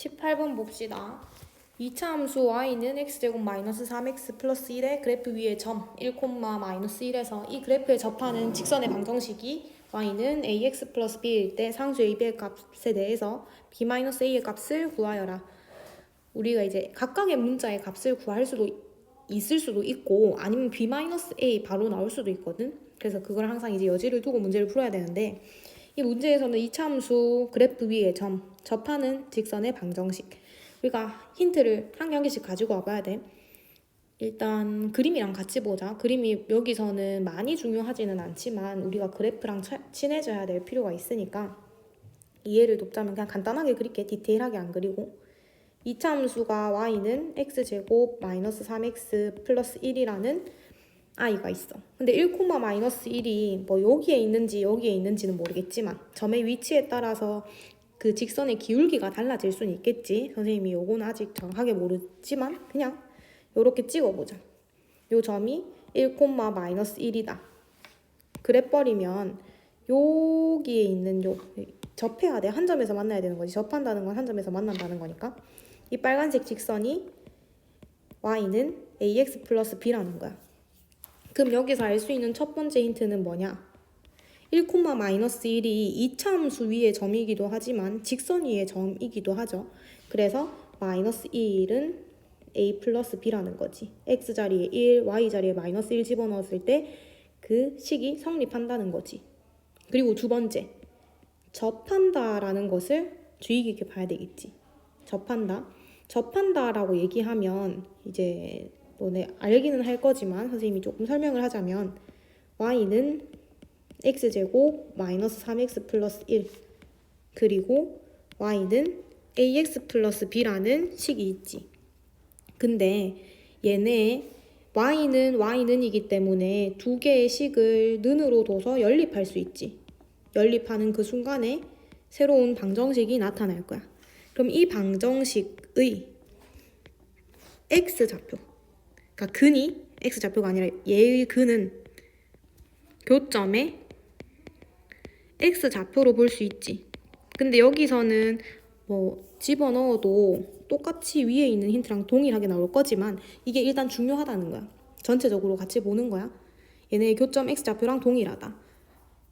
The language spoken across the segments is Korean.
18번 봅시다. 2차 함수 y는 x제곱 마이너스 3x 플러스 1의 그래프 위의 점 1, 마이너스 1에서 이 그래프에 접하는 직선의 방정식이 y는 ax 플러스 b일 때 상수 a, b의 값에 대해서 b 마이너스 a의 값을 구하여라. 우리가 이제 각각의 문자의 값을 구할 수도 있을 수도 있고 아니면 b 마이너스 a 바로 나올 수도 있거든. 그래서 그걸 항상 이제 여지를 두고 문제를 풀어야 되는데 이 문제에서는 이차 함수 그래프 위의 점 접하는 직선의 방정식 우리가 힌트를 한 경기씩 가지고 와봐야 돼. 일단 그림이랑 같이 보자. 그림이 여기서는 많이 중요하지는 않지만 우리가 그래프랑 차- 친해져야 될 필요가 있으니까 이해를 돕자면 그냥 간단하게 그릴게. 디테일하게 안 그리고. 이차 함수가 y는 x제곱 마이너스 3x 플러스 1이라는 i가 있어. 근데 1, 마이너스 1이 뭐 여기에 있는지 여기에 있는지는 모르겠지만 점의 위치에 따라서 그 직선의 기울기가 달라질 수는 있겠지. 선생님이 요거는 아직 정확하게 모르지만 그냥 요렇게 찍어보자. 요 점이 1, 마이너스 1이다. 그래 버리면 여기에 있는 요 접해야 돼. 한 점에서 만나야 되는 거지. 접한다는 건 한 점에서 만난다는 거니까. 이 빨간색 직선이 y는 ax 플러스 b라는 거야. 그럼 여기서 알 수 있는 첫 번째 힌트는 뭐냐? 1, 마이너스 1이 2차 함수 위의 점이기도 하지만 직선 위의 점이기도 하죠. 그래서 마이너스 1은 a 플러스 b라는 거지. x 자리에 1, y 자리에 마이너스 1 집어넣었을 때 그 식이 성립한다는 거지. 그리고 두 번째, 접한다라는 것을 주의 깊게 봐야 되겠지. 접한다. 접한다라고 얘기하면 이제 너네 알기는 할 거지만 선생님이 조금 설명을 하자면 y는 x제곱 마이너스 3x 플러스 1 그리고 y는 ax 플러스 b라는 식이 있지. 근데 얘네 y는 y는이기 때문에 두 개의 식을 는으로 둬서 연립할 수 있지. 연립하는 그 순간에 새로운 방정식이 나타날 거야. 그럼 이 방정식의 x 좌표 그러니까 근이 x 좌표가 아니라 얘의 근은 교점에 x 좌표로 볼 수 있지. 근데 여기서는 뭐 집어넣어도 똑같이 위에 있는 힌트랑 동일하게 나올 거지만 이게 일단 중요하다는 거야. 전체적으로 같이 보는 거야. 얘네의 교점 x 좌표랑 동일하다.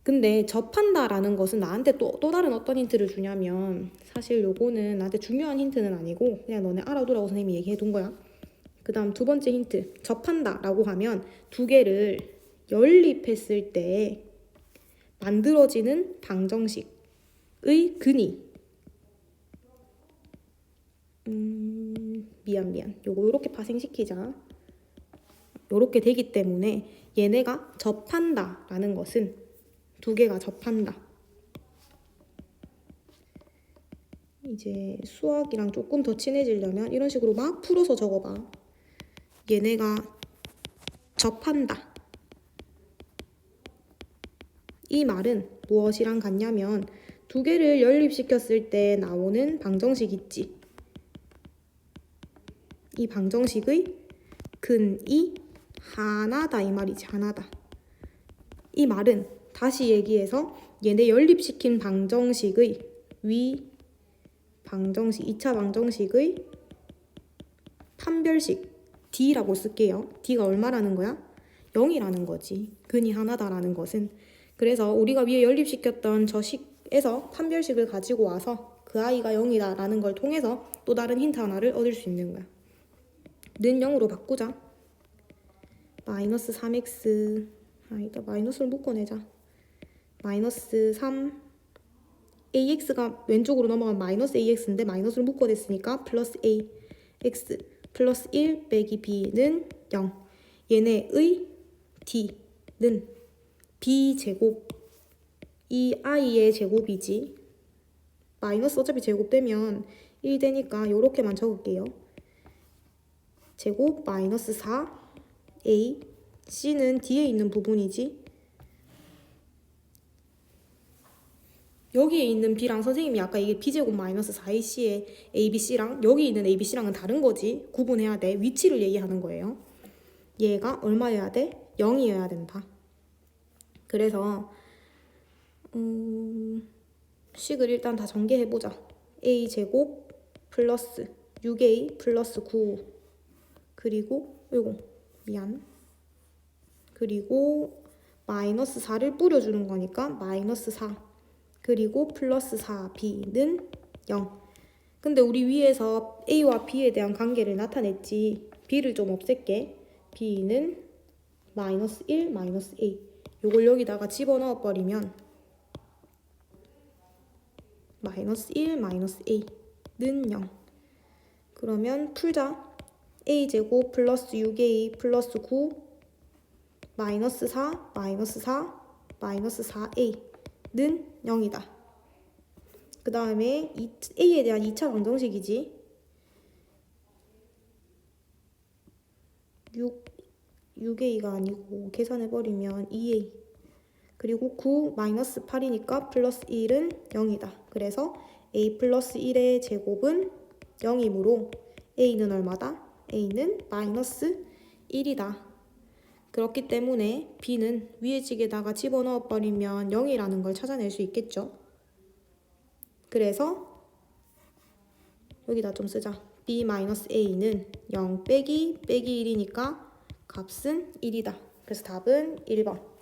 근데 접한다라는 것은 나한테 또, 또 다른 어떤 힌트를 주냐면 사실 요거는 나한테 중요한 힌트는 아니고 그냥 너네 알아두라고 선생님이 얘기해 둔 거야. 그 다음 두 번째 힌트. 접한다 라고 하면 두 개를 연립했을 때 만들어지는 방정식의 근이 음, 미안 미안. 요거 요렇게 파생시키자. 요렇게 되기 때문에 얘네가 접한다 라는 것은 두 개가 접한다. 이제 수학이랑 조금 더 친해지려면 이런 식으로 막 풀어서 적어봐. 얘네가 접한다. 이 말은 무엇이랑 같냐면 두 개를 연립시켰을 때 나오는 방정식 있지. 이 방정식의 근이 하나다 이 말이지 하나다. 이 말은 다시 얘기해서 얘네 연립시킨 방정식의 위 방정식 2차 방정식의 판별식 D라고 쓸게요. D가 얼마라는 거야? 0이라는 거지. 근이 하나다라는 것은 그래서 우리가 위에 연립시켰던 저 식에서 판별식을 가지고 와서 그 아이가 0이다라는 걸 통해서 또 다른 힌트 하나를 얻을 수 있는 거야. 는 0으로 바꾸자. 마이너스 3x 아니다 마이너스를 묶어내자. 마이너스 3 ax가 왼쪽으로 넘어가면 마이너스 ax인데 마이너스를 묶어냈으니까 플러스 ax 플러스 1 빼기 b는 0 얘네의 d는 b제곱. 이 i의 제곱이지. 마이너스 어차피 제곱되면 1 되니까 이렇게만 적을게요. 제곱 마이너스 4 a c는 뒤에 있는 부분이지 여기에 있는 b랑 선생님이 아까 이게 b제곱 마이너스 4ac의 abc랑 여기 있는 abc랑은 다른 거지. 구분해야 돼. 위치를 얘기하는 거예요. 얘가 얼마여야 돼? 0이어야 된다. 그래서 음, 식을 일단 다 전개해보자. A제곱 플러스 6a 플러스 9 그리고 요거 미안. 그리고 마이너스 4를 뿌려주는 거니까 마이너스 4 그리고 플러스 4b는 0 근데 우리 위에서 a와 b에 대한 관계를 나타냈지. B를 좀 없앨게. B는 마이너스 1 마이너스 a 요걸 여기다가 집어넣어 버리면 마이너스 1 마이너스 a는 0 그러면 풀자. A제곱 플러스 6a 플러스 9 마이너스 4 마이너스 4 마이너스 4a 는 0이다 그 다음에 a에 대한 2차 방정식이지 6, 6a가 아니고 계산해버리면 2a 그리고 9 마이너스 8이니까 플러스 1은 0이다. 그래서 a 플러스 1의 제곱은 0이므로 a는 얼마다? a는 마이너스 1이다. 그렇기 때문에 b는 위에 직에다가 집어넣어 버리면 0이라는 걸 찾아낼 수 있겠죠. 그래서 여기다 좀 쓰자. b 마이너스 a는 0 빼기 빼기 1이니까 값은 1이다. 그래서 답은 1번.